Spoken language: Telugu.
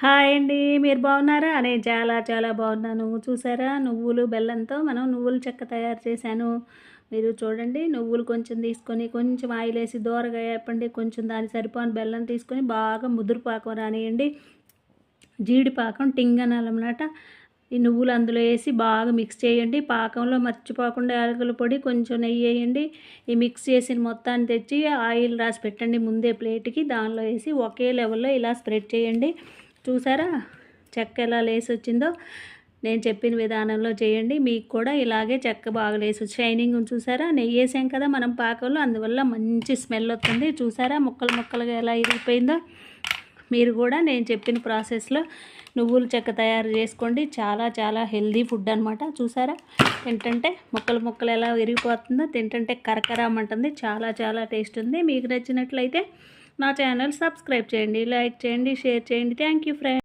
హాయ్ అండి మీరు బాగున్నారా? నేను చాలా చాలా బాగున్నాను. చూసారా? నువ్వులు బెల్లంతో మనం నువ్వుల చెక్క తయారు చేశాను. మీరు చూడండి నువ్వులు కొంచెం తీసుకొని కొంచెం ఆయిల్ వేసి దూరగా వేపండి కొంచెం దాని సరిపోని బెల్లం తీసుకొని బాగా ముదురుపాకం రానియండి. జీడిపాకం టింగనాలన్నమాట ఈ నువ్వులు అందులో వేసి బాగా మిక్స్ చేయండి. పాకంలో మర్చిపోకుండా యాలకుల పొడి కొంచెం నెయ్యి వేయండి. ఈ మిక్స్ చేసిన మొత్తాన్ని తెచ్చి ఆయిల్ రాసి పెట్టండి ముందే ప్లేట్కి. దానిలో వేసి ఒకే లెవెల్లో ఇలా స్ప్రెడ్ చేయండి. చూసారా? చెక్క ఎలా లేసి వచ్చిందో నేను చెప్పిన విధానంలో చేయండి. మీకు కూడా ఇలాగే చెక్క బాగా లేసి షైనింగ్ చూసారా? నెయ్యి వేసాం కదా మనం పాకంలో అందువల్ల మంచి స్మెల్ వస్తుంది. చూసారా ముక్కలు ముక్కలుగా ఎలా ఇరిగిపోయిందో? మీరు కూడా నేను చెప్పిన ప్రాసెస్లో నువ్వుల చెక్క తయారు చేసుకోండి. చాలా చాలా హెల్దీ ఫుడ్ అనమాట చూసారా? తింటుంటే ముక్కలు ముక్కలు ఎలా విరిగిపోతుందో తింటుంటే కరకరామంటుంది. చాలా చాలా టేస్ట్ ఉంది. మీకు నచ్చినట్లయితే నా ఛానల్ సబ్స్క్రైబ్ చేయండి లైక్ చేయండి షేర్ చేయండి. Thank you friend